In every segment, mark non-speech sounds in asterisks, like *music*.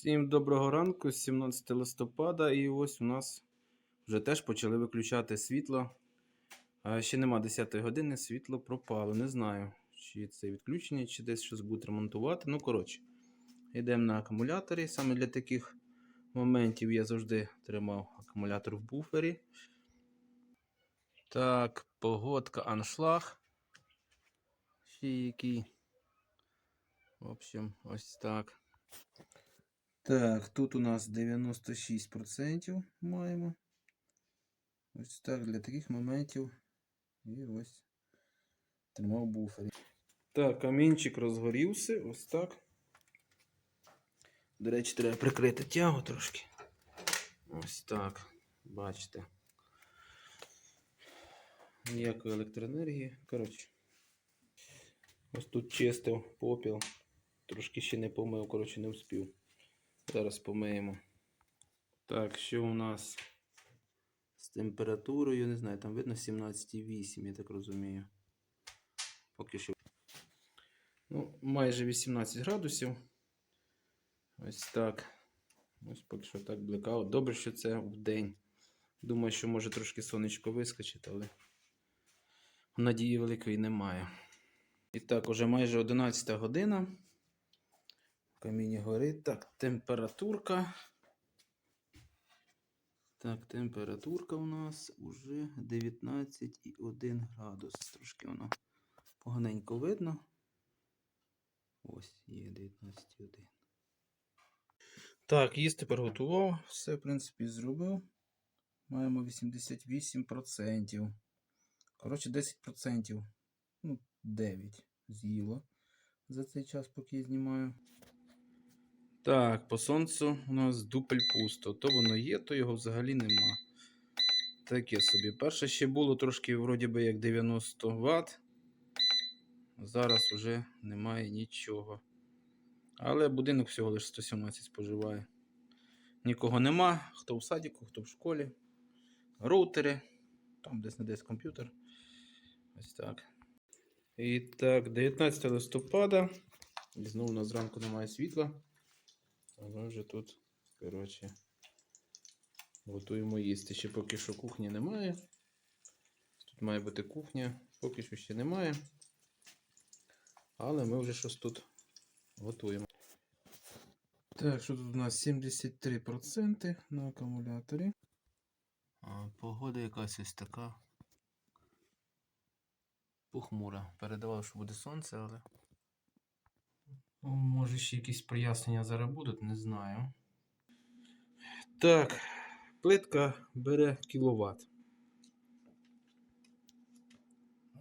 Всім доброго ранку, 17 листопада, і ось у нас вже теж почали виключати світло. Ще нема 10 години, світло пропало. Не знаю, чи це відключення, чи десь щось будуть ремонтувати. Ну, коротше, йдемо на акумуляторі. Саме для таких моментів я завжди тримав акумулятор в буфері. Так, погодка, аншлаг. Ще який. В общем, ось так. Так, тут у нас 96% маємо. Ось так, для таких моментів. І ось тримав буфері. Так, камінчик розгорівся, ось так. До речі, треба прикрити тягу трошки. Ось так. Бачите. Ніякої електроенергії. Коротше. Ось тут чистив попіл. Трошки ще не помив, коротше, не вспів. Зараз помиємо. Так, що у нас з температурою? Не знаю, там видно 17,8, я так розумію. Поки що. Ну, майже 18 градусів. Ось так. Ось поки що так блекаут. Добре, що це в день. Думаю, що може трошки сонечко вискочить, але надії великої немає. І так, уже майже 11 година. В каміні горить. Так, температурка. Так, температурка у нас уже 19,1 градус. Трошки воно поганенько видно. Ось, є 19,1. Так, їсти приготував. Все, в принципі, зробив. Маємо 88%. Коротше, 10%. Ну, 9 з'їло за цей час, поки я знімаю. Так, по сонцю у нас дупель пусто. То воно є, то його взагалі нема. Таке собі. Перше ще було трошки, вроді би, як 90 Вт. Зараз вже немає нічого. Але будинок всього лише 117 споживає. Нікого нема. Хто в садіку, хто в школі. Роутери. Там десь не десь комп'ютер. Ось так. І так, 19 листопада. Знову у нас зранку немає світла. А ми вже тут, коротше, готуємо їсти. Ще поки що кухні немає. Тут має бути кухня, поки що ще немає. Але ми вже щось тут готуємо. Так, що тут у нас 73% на акумуляторі. А, погода якась ось така. Похмура. Передавав, що буде сонце, але. Ну, Може ще якісь прояснення зараз будуть, не знаю. Так, плитка бере кіловат.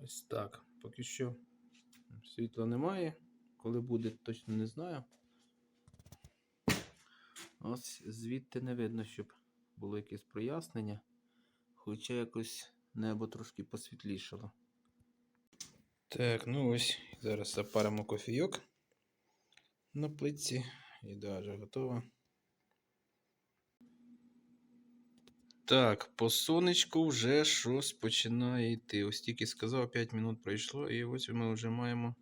Ось так. Поки що світла немає. Коли буде, точно не знаю. Ось звідти не видно, щоб було якесь прояснення. Хоча якось небо трошки посвітлішало. Так, ну ось, зараз запаримо кофійок на плитці. Їда вже готова. Так, по сонечку вже щось починає йти. Ось тільки сказав, 5 минут пройшло, і ось ми вже маємо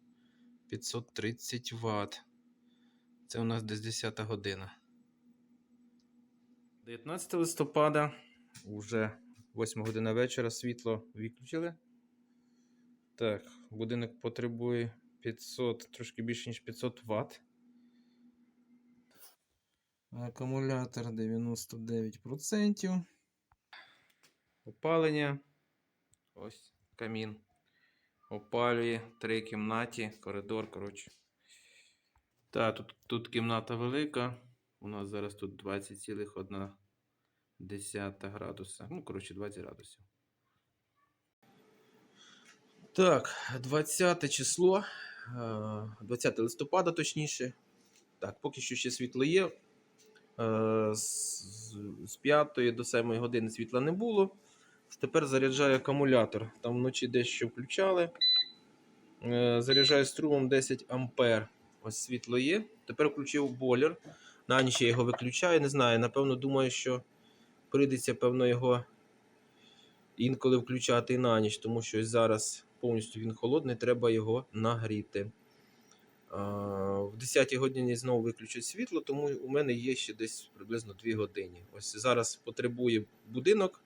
530 Вт. Це у нас десь 10 година. 19 листопада, уже 8 година вечора, світло виключили. Так, будинок потребує 500, трошки більше, ніж 500 Вт. Акумулятор 99%. Опалення. Ось камін. Опалює три кімнаті, коридор, коротше. Так, тут, тут кімната велика. У нас зараз тут 20,1 градуса. Ну, коротше, 20 градусів. Так, 20 число. е, 20 листопада, точніше. Так, поки що ще світло є. Е, З з 5 до 7 години світла не було. Тепер заряджаю акумулятор. Там вночі дещо включали. Е, Заряджаю струмом 10 ампер. Ось світло є. Тепер включив бойлер. На ніч я його виключаю. Не знаю. Напевно, думаю, що прийдеться, певно, його інколи включати і на ніч, тому що зараз повністю він холодний, треба його нагріти. В 10 годині знову виключать світло, тому у мене є ще десь приблизно 2 години. Ось зараз потребує будинок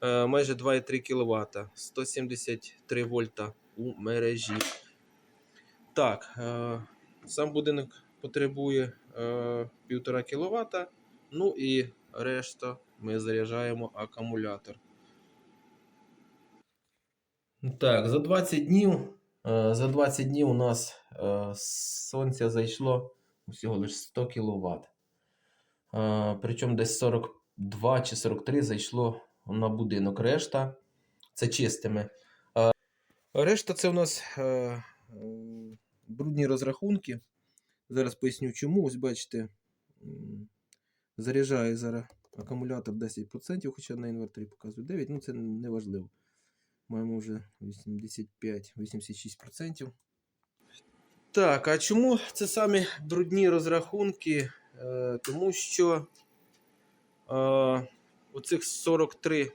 е, майже 2,3 кВт, 173 вольта у мережі. Так, е, сам будинок потребує е, 1,5 кВт. Ну і решта ми заряджаємо акумулятор. Так, за 20 днів. Е, За 20 днів у нас е, сонця зайшло всього лише 100 кВт. Причому десь 42 чи 43 зайшло на будинок. Решта це чистими. Е, Решта це у нас брудні розрахунки. Зараз поясню чому. Ось бачите, заряджає зараз акумулятор 10%, хоча на інверторі показує 9%, ну це не важливо. Маємо вже 85-86%. Так, а чому це самі брудні розрахунки? Е, тому що е, оцих 43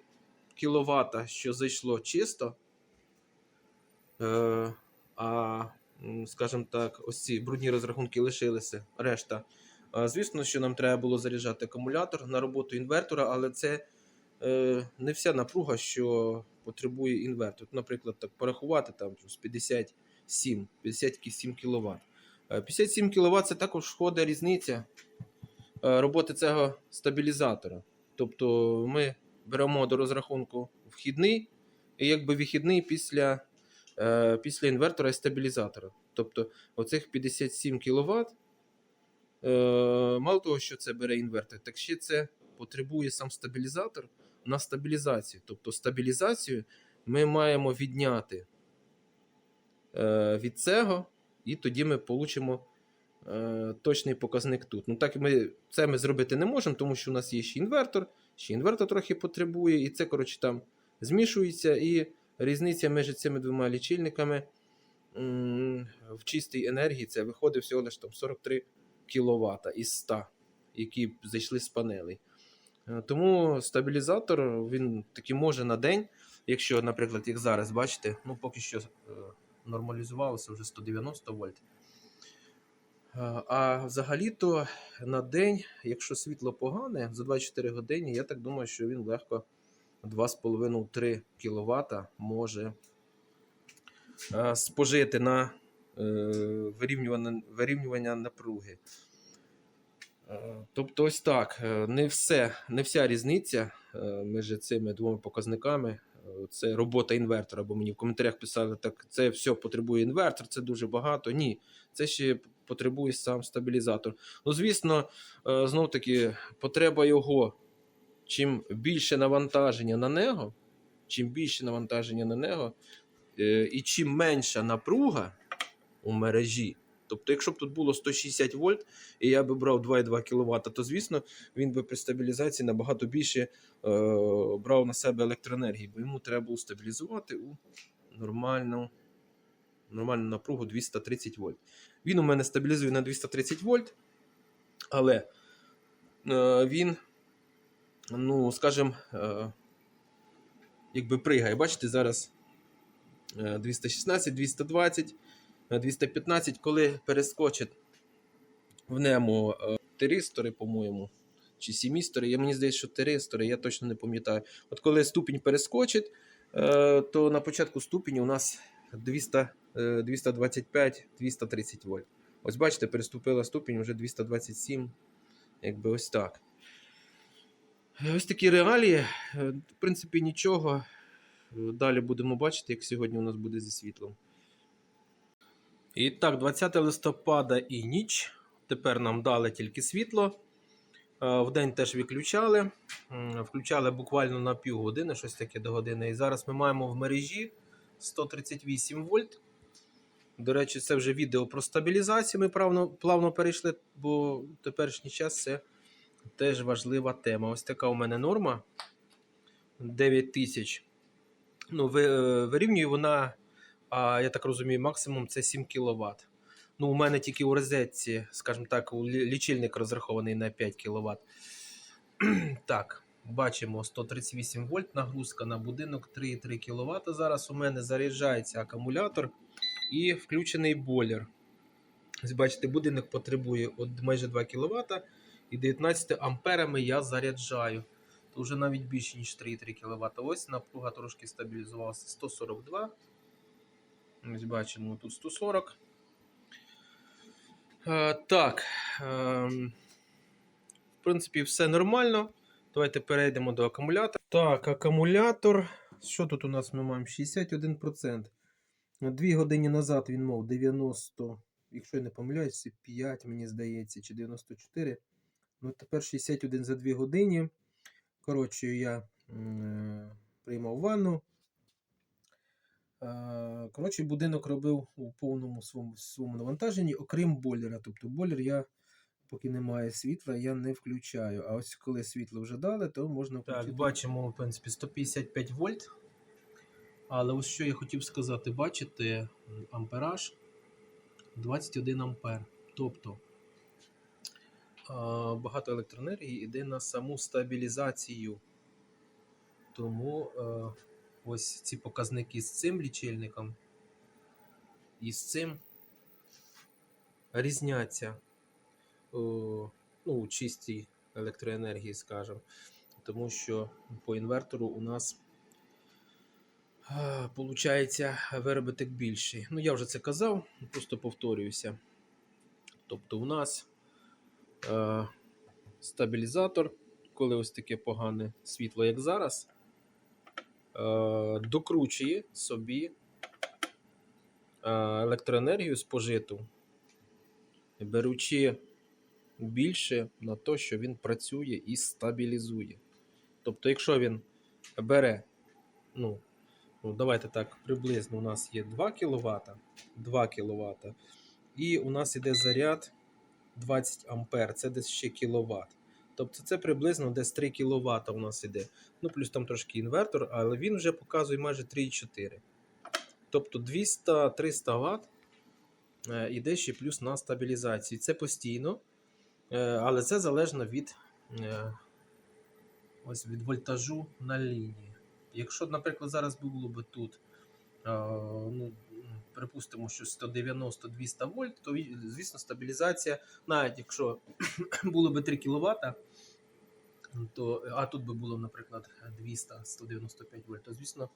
кВт, що зайшло чисто, е, а, скажімо так, ось ці брудні розрахунки лишилися, решта. Е, звісно, що нам треба було заряджати акумулятор на роботу інвертора, але це е, не вся напруга, що потребує інвертор. Наприклад, так порахувати там з 57, 57 кВт. 57 кВт це також входить різниця е, роботи цього стабілізатора. Тобто ми беремо до розрахунку вхідний і якби вихідний після, е, після інвертора і стабілізатора. Тобто оцих 57 кВт, е, мало того, що це бере інвертор, так ще це потребує сам стабілізатор на стабілізацію. Тобто стабілізацію ми маємо відняти е, від цього, і тоді ми получимо е, точний показник тут. Ну так ми це ми зробити не можемо, тому що у нас є ще інвертор, ще інвертор трохи потребує, і це, коротше, там змішується, і різниця між цими двома лічильниками в чистій енергії це виходить всього лише там 43 кВт із 100, які зайшли з панелей. Е, Тому стабілізатор він таки може на день, якщо, наприклад, як зараз, бачите, ну поки що е, нормалізувалося вже 190 вольт. Е, А взагалі-то на день, якщо світло погане, за 24 години, я так думаю, що він легко 2,5-3 кВт може спожити на вирівнювання напруги. Е, Тобто, ось так. е, Не, все, не вся різниця е, між цими двома показниками. Це робота інвертора, бо мені в коментарях писали, так це все потребує інвертор, це дуже багато. Ні, це ще потребує сам стабілізатор. Ну, звісно, знов таки, потреба його. Чим більше навантаження на нього, чим більше навантаження на нього, е, і чим менша напруга у мережі. Тобто, якщо б тут було 160 вольт, і я би брав 2,2 кВт, то звісно він би при стабілізації набагато більше е, брав на себе електроенергії, бо йому треба було стабілізувати у нормальну, нормальну напругу 230 вольт. Він у мене стабілізує на 230 вольт, але е, він, ну, скажімо, е, якби пригає. Бачите, зараз е, 216, 220, е, 215, коли перескочить в нему е, тиристори, по-моєму, чи сімістори. Я мені здається, що тиристори, я точно не пам'ятаю. От коли ступінь перескочить, е, то на початку ступені у нас 200, е, 225-230 вольт. Ось бачите, переступила ступінь вже 227, якби ось так. Ось такі реалії. В принципі, нічого. Далі будемо бачити, як сьогодні у нас буде зі світлом. І так, 20 листопада і ніч. Тепер нам дали тільки світло. Е, Вдень теж виключали. Включали буквально на півгодини, щось таке до години. І зараз ми маємо в мережі 138 вольт. До речі, це вже відео про стабілізацію. Ми плавно, плавно перейшли, бо в теперішній час це теж важлива тема. Ось така у мене норма 9000. Ну, е, вирівнює вона, а, я так розумію, максимум це 7 кВт. Ну, у мене тільки у розетці, скажімо так, лічильник розрахований на 5 кВт. *clears throat* так, бачимо 138 вольт, нагрузка на будинок 3,3 кВт. Зараз у мене заряджається акумулятор і включений бойлер. Бачите, будинок потребує от майже 2 кВт і 19 амперами я заряджаю. То вже навіть більше, ніж 3,3 кВт. Ось напруга трошки стабілізувалася 142. Ось бачимо тут 140. Е, так. Е, в принципі, все нормально. Давайте перейдемо до акумулятора. Так, акумулятор. Що тут у нас ми маємо? 61%. Дві години назад він мав 90, якщо я не помиляюся, 5, мені здається, чи 94. Ну, тепер 61 за 2 години. Коротше, я м, приймав ванну. Е, Коротше, будинок робив у повному своєму, своєму навантаженні, окрім бойлера. Тобто бойлер я, поки немає світла, я не включаю. А ось коли світло вже дали, то можна включити. Так, бачимо, в принципі, 155 вольт. Але ось що я хотів сказати, бачите, ампераж 21 ампер. Тобто а, багато електроенергії йде на саму стабілізацію. Тому е, ось ці показники з цим лічильником і з цим різняться о, ну, у чистій електроенергії, скажімо. Тому що по інвертору у нас е, получається виробіток більший. Ну, я вже це казав, просто повторююся. Тобто, у нас е, стабілізатор, коли ось таке погане світло, як зараз, е, докручує собі е, електроенергію спожиту, беручи більше на те, що він працює і стабілізує. Тобто, якщо він бере, ну, ну давайте так, приблизно у нас є 2 кВт, 2 кВт, і у нас іде заряд 20 ампер, це десь ще кіловат. Тобто це приблизно десь 3 кВт у нас іде. Ну, плюс там трошки інвертор, але він вже показує майже 3,4. Тобто 200-300 Вт е, іде ще плюс на стабілізацію. Це постійно, е, але це залежно від, е, ось від вольтажу на лінії. Якщо, наприклад, зараз було б тут, ну, припустимо, що 190-200 вольт, то звісно стабілізація, навіть якщо *clears throat* було б 3 кВт, то, а тут би було, наприклад, 200-195 вольт, то звісно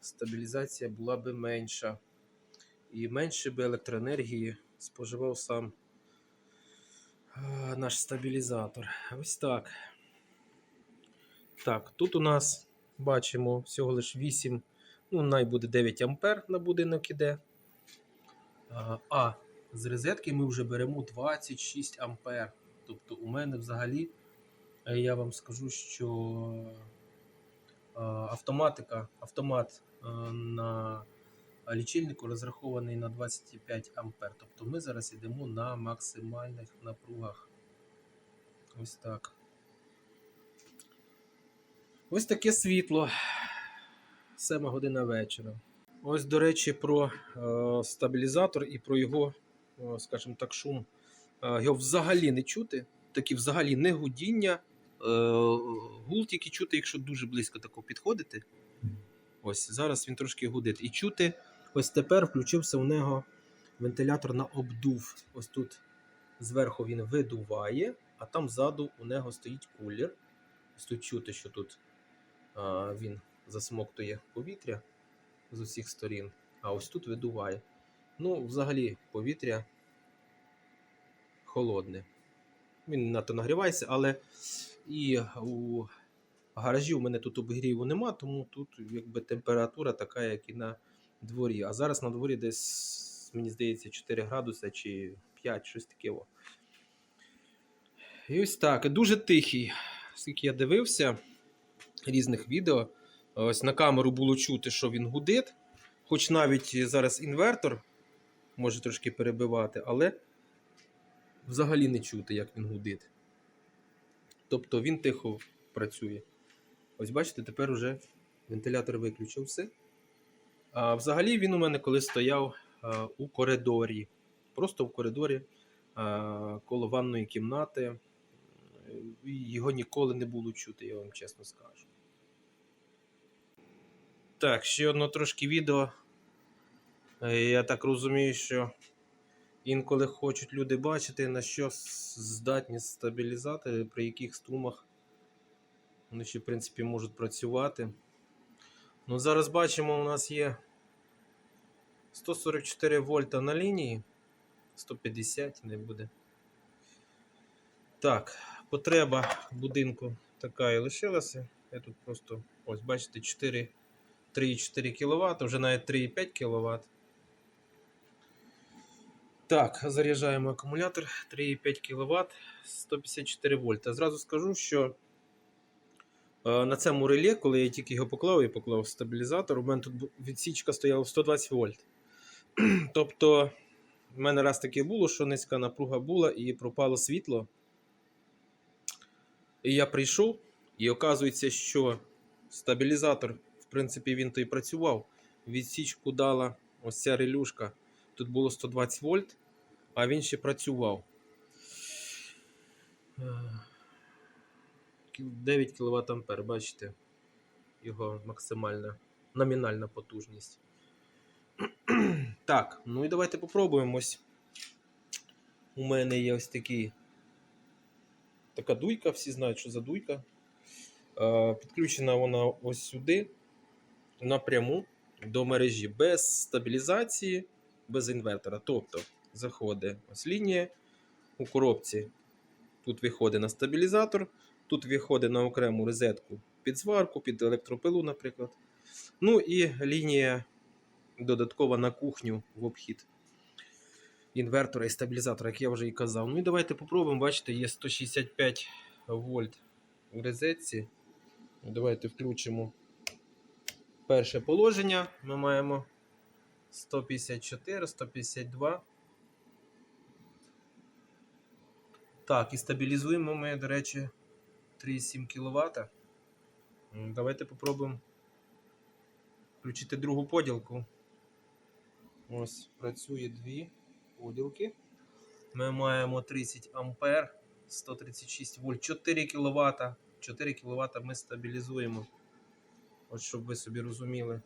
стабілізація була б менша. І менше би електроенергії споживав сам наш стабілізатор. Ось так. Так, тут у нас бачимо всього лише 8, ну, най буде 9 ампер на будинок іде. А, з розетки ми вже беремо 26 ампер. Тобто у мене взагалі, я вам скажу, що е, автоматика, автомат е, на лічильнику розрахований на 25 ампер. Тобто ми зараз йдемо на максимальних напругах. Ось так. Ось таке світло. 7 година вечора. Ось, до речі, про е, стабілізатор і про його, е, скажімо так, шум. Е, його взагалі не чути. Такі взагалі не гудіння. Е, гул тільки чути, якщо дуже близько тако підходити. Ось зараз він трошки гудить. І чути, ось тепер включився у нього вентилятор на обдув. Ось тут зверху він видуває, а там ззаду у нього стоїть кулер. Ось тут чути, що тут а, він засмоктує повітря з усіх сторін, а ось тут видуває. Ну, взагалі, повітря холодне. Він надто нагрівається, але і у гаражі у мене тут обігріву нема, тому тут якби температура така, як і на дворі. А зараз на дворі десь, мені здається, 4 градуси чи 5, щось таке. І ось так. Дуже тихий. Скільки я дивився різних відео, ось на камеру було чути, що він гудить. Хоч навіть зараз інвертор може трошки перебивати, але взагалі не чути, як він гудить. Тобто він тихо працює. Ось бачите, тепер уже вентилятор виключився. А взагалі він у мене коли стояв а, у коридорі. Просто в коридорі а, коло ванної кімнати. Його ніколи не було чути, я вам чесно скажу. Так, ще одно трошки відео. Е, Я так розумію, що інколи хочуть люди бачити, на що здатні стабілізатори, при яких струмах вони ще, в принципі, можуть працювати. Ну, зараз бачимо, у нас є 144 вольта на лінії, 150 не буде. Так, потреба будинку така і лишилася. Я тут просто, ось бачите, 4, 3,4 кВт, вже навіть 3,5 кВт. Так, заряджаємо акумулятор 3,5 кВт 154 вольта. Зразу скажу, що е, на цьому реле, коли я тільки його поклав і поклав стабілізатор, у мене тут відсічка стояла 120 вольт. *clears throat* тобто, в мене раз таке було, що низька напруга була і пропало світло. І я прийшов, і оказується, що стабілізатор, в принципі, він то і працював. Відсічку дала ось ця релюшка. Тут було 120 вольт, а він ще працював. Е, 9 кВт ампер, бачите, його максимальна номінальна потужність. Так, ну і давайте попробуємо. Ось У мене є ось такий така дуйка, всі знають, що за дуйка. Е, Підключена вона ось сюди, напряму до мережі, без стабілізації, без інвертора. Тобто заходить ось лінія у коробці. Тут виходить на стабілізатор, тут виходить на окрему розетку під зварку, під електропилу, наприклад. Ну і лінія додаткова на кухню в обхід інвертора і стабілізатора, як я вже і казав. Ну і давайте попробуємо. Бачите, є 165 вольт у розетці. Давайте включимо перше положення. Ми маємо 154, 152. Так, і стабілізуємо ми, до речі, 3,7 кВт. Давайте попробуємо включити другу поділку. Ось працює дві поділки. Ми маємо 30 ампер, 136 вольт, 4 кВт. 4 кВт ми стабілізуємо. От щоб ви собі розуміли.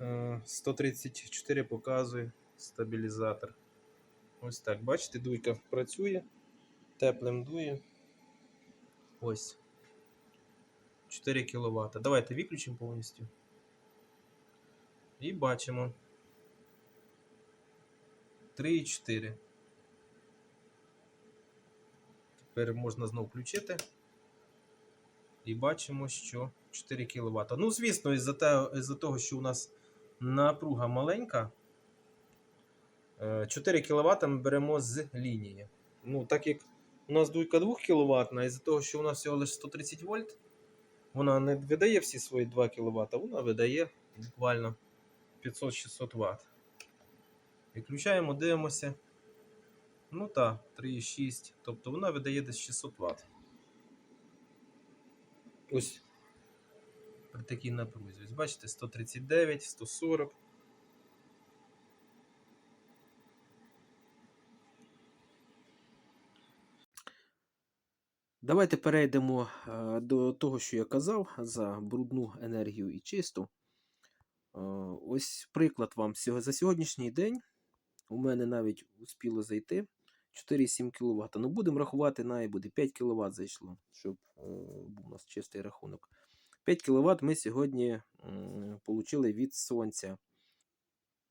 Е, 134 показує стабілізатор. Ось так. Бачите, дуйка працює. Теплим дує. Ось. 4 кВт. Давайте виключимо повністю. І бачимо. 3,4. Тепер можна знову включити. І бачимо, що 4 кВт. Ну, звісно, із-за того, що у нас напруга маленька, е, 4 кВт ми беремо з лінії. Ну, так як у нас дуйка 2 кВт, із-за того, що у нас всього лише 130 вольт, вона не видає всі свої 2 кВт, вона видає буквально 500-600 Вт. Відключаємо, дивимося. Ну так, 3,6. Тобто вона видає десь 600 Вт. Ось при такій напрузі. Ось бачите, 139, 140. Давайте перейдемо е, до того, що я казав за брудну енергію і чисту. Е, Ось приклад вам. За сьогоднішній день у мене навіть успіло зайти 4,7 кВт. Ну, будемо рахувати, най буде 5 кВт зайшло, щоб е, був у нас чистий рахунок. 5 кВт ми сьогодні отримали від сонця.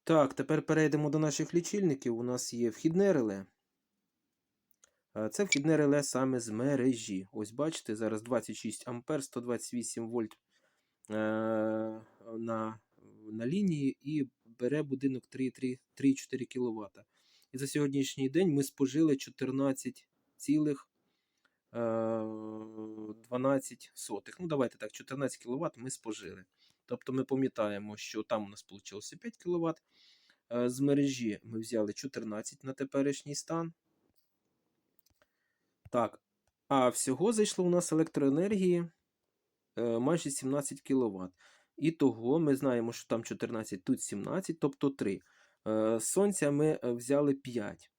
Так, тепер перейдемо до наших лічильників. У нас є вхідне реле. Е, Це вхідне реле саме з мережі. Ось бачите, зараз 26 ампер, 128 вольт е, на, на лінії і бере будинок 3,4 кВт. І за сьогоднішній день ми спожили 14,12 сотих. Ну, давайте так, 14 кВт ми спожили. Тобто ми пам'ятаємо, що там у нас вийшло 5 кВт. З мережі ми взяли 14 на теперішній стан. Так, а всього зайшло у нас електроенергії е, майже 17 кВт. І того ми знаємо, що там 14, тут 17, тобто 3. Е, сонця ми е, взяли 5.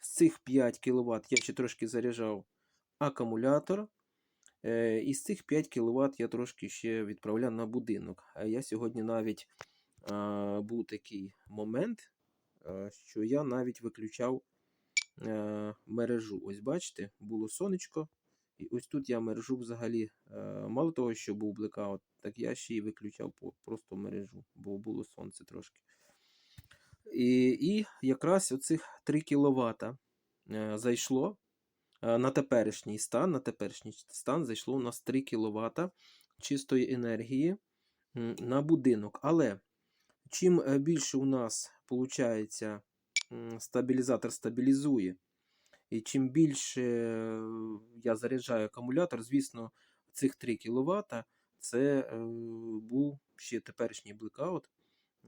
З цих 5 кВт я ще трошки заряджав акумулятор. Е, І з цих 5 кВт я трошки ще відправляв на будинок. А я сьогодні навіть був такий момент. що я навіть виключав е, мережу. Ось бачите, було сонечко. І ось тут я мережу взагалі, е, мало того, що був блекаут, так я ще й виключав просто мережу, бо було сонце трошки. І, і якраз оцих 3 кВт зайшло на теперішній стан. На теперішній стан зайшло у нас 3 кВт чистої енергії на будинок. Але чим е, більше у нас виходить, стабілізатор стабілізує, і чим більше е, я заряджаю акумулятор, звісно, цих 3 кВт це е, був ще теперішній блекаут.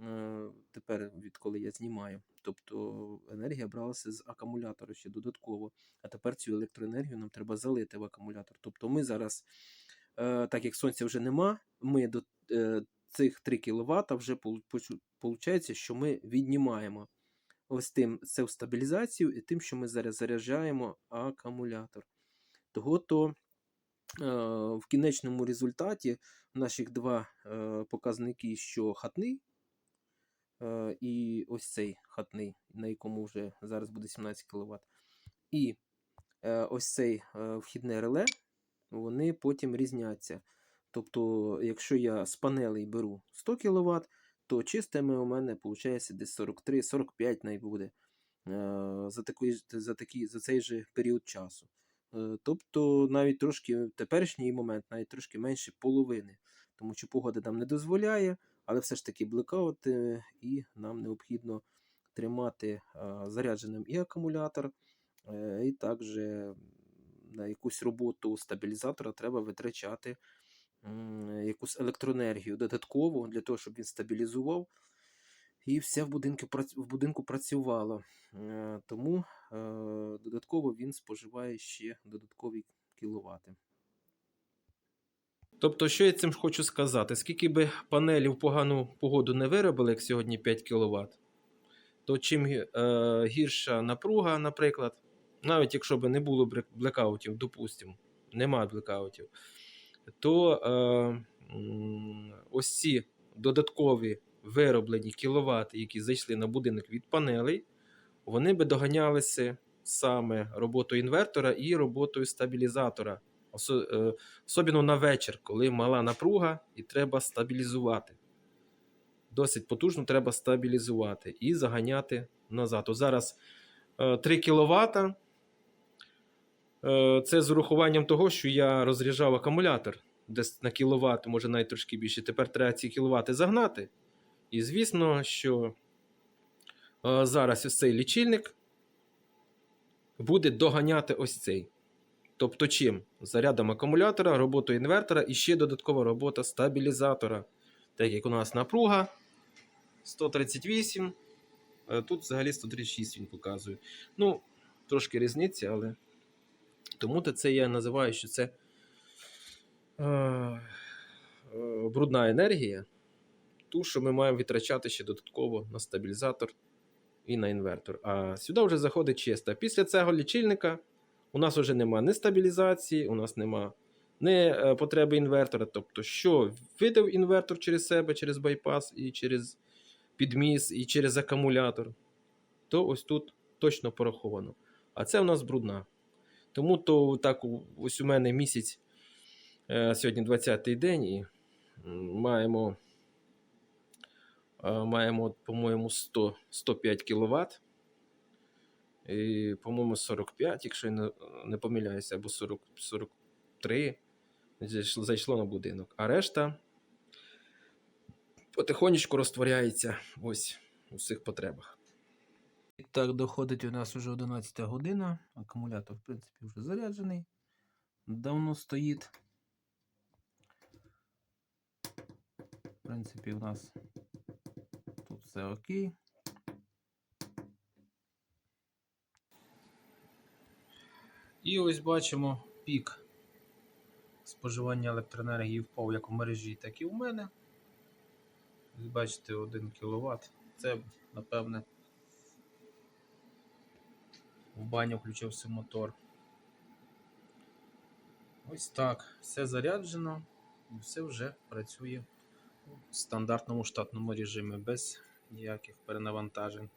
Е, Тепер, відколи я знімаю. Тобто енергія бралася з акумулятора ще додатково. А тепер цю електроенергію нам треба залити в акумулятор. Тобто ми зараз, е, так як сонця вже нема, ми до е, цих 3 кВт вже виходить, що ми віднімаємо ось тим це стабілізацію і тим, що ми зараз заряджаємо акумулятор. Того то в кінечному результаті наших два показники, що хатний, і ось цей хатний, на якому вже зараз буде 17 кВт, і е, ось цей е, вхідне реле, вони потім різняться. Тобто, якщо я з панелей беру 100 кВт, то чистими у мене виходить десь 43-45 навіть буде е, за, такий, за, такий, за цей же період часу. Е, Тобто навіть трошки теперішній момент, навіть трошки менше половини, тому що погода нам не дозволяє, але все ж таки блекаут, е, і нам необхідно тримати зарядженим і акумулятор, е, і також на якусь роботу стабілізатора треба витрачати якусь електроенергію додатково для того, щоб він стабілізував і все в будинку, в будинку працювало. Е, Тому е, додатково він споживає ще додаткові кіловати. Тобто, що я цим хочу сказати? Скільки би панелі в погану погоду не виробили, як сьогодні 5 кВт, то чим е, гірша напруга, наприклад, навіть якщо б не було блекаутів, допустимо, немає блекаутів, то е, ось ці додаткові вироблені кіловати, які зайшли на будинок від панелей, вони би доганялися саме роботою інвертора і роботою стабілізатора. Е, Особливо на вечір, коли мала напруга і треба стабілізувати. Досить потужно треба стабілізувати і заганяти назад. О, зараз е, 3 кВт. Це з урахуванням того, що я розряджав акумулятор десь на кіловат, може навіть трошки більше. Тепер треба ці кіловати загнати. І звісно, що е, зараз ось цей лічильник буде доганяти ось цей. Тобто чим? Зарядом акумулятора, роботою інвертора і ще додаткова робота стабілізатора. Так як у нас напруга 138, тут взагалі 136 він показує. Ну, трошки різниця, але тому то це я називаю, що це е, е, брудна енергія, ту, що ми маємо витрачати ще додатково на стабілізатор і на інвертор. А сюди вже заходить чисто. Після цього лічильника у нас вже немає ні стабілізації, у нас немає ні е, потреби інвертора. Тобто, що видав інвертор через себе, через байпас і через підміс, і через акумулятор, то ось тут точно пораховано. А це у нас брудна. Тому то так ось у мене місяць, е, сьогодні 20-й день, і маємо, е, маємо по-моєму, 100, 105 кВт. І, по-моєму, 45, якщо я не, помиляюся, або 40, 43 зайшло, зайшло на будинок. А решта потихонечку розтворяється ось у цих потребах. І так, доходить у нас вже 11 година. Акумулятор, в принципі, вже заряджений. Давно стоїть. В принципі, у нас тут все окей. І ось бачимо пік споживання електроенергії впав як у мережі, так і у мене. Бачите, 1 кВт. Це, напевне, в баню включився мотор. Ось так. Все заряджено все вже працює в стандартному штатному режимі без ніяких перенавантажень.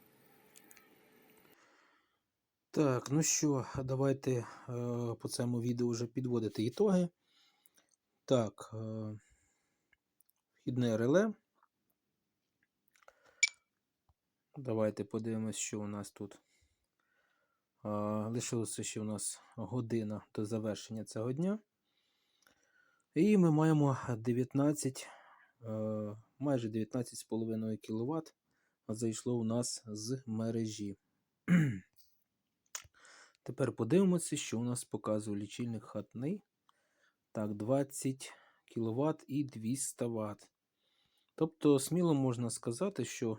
Так, ну що, давайте е, по цьому відео вже підводити ітоги. Так, е, вхідне реле. Давайте подивимось, що у нас тут. Е, лишилося ще у нас година до завершення цього дня. І ми маємо 19, е, майже 19,5 кВт зайшло у нас з мережі. Тепер подивимося, що у нас показує лічильник хатний. Так, 20 кВт і 200 Вт. Тобто, сміло можна сказати, що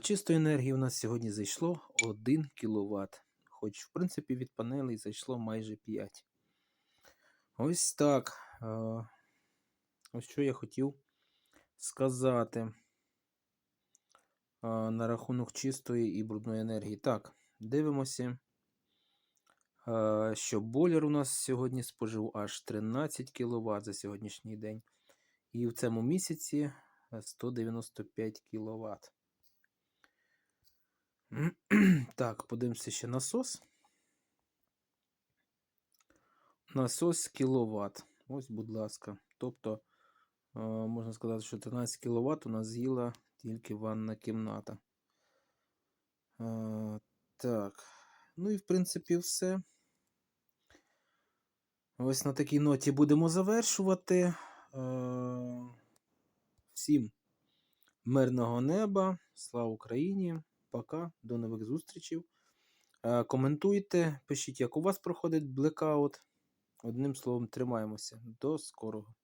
чистої енергії у нас сьогодні зайшло 1 кВт. Хоч, в принципі, від панелей зайшло майже 5. Ось так. Ось що я хотів сказати на рахунок чистої і брудної енергії. Так, дивимося, що бойлер у нас сьогодні спожив аж 13 кВт за сьогоднішній день. І в цьому місяці е, 195 кВт. *clears throat* Так, подивимося ще насос. Насос кіловат. Ось, будь ласка. Тобто, е, можна сказати, що 13 кВт у нас з'їла тільки ванна кімната. Е, Так. Ну і в принципі все. Ось на такій ноті будемо завершувати. Е, Всім мирного неба. Слава Україні! Пока, до нових зустрічей. Е, Коментуйте, пишіть, як у вас проходить блекаут. Одним словом, тримаємося. До скорого.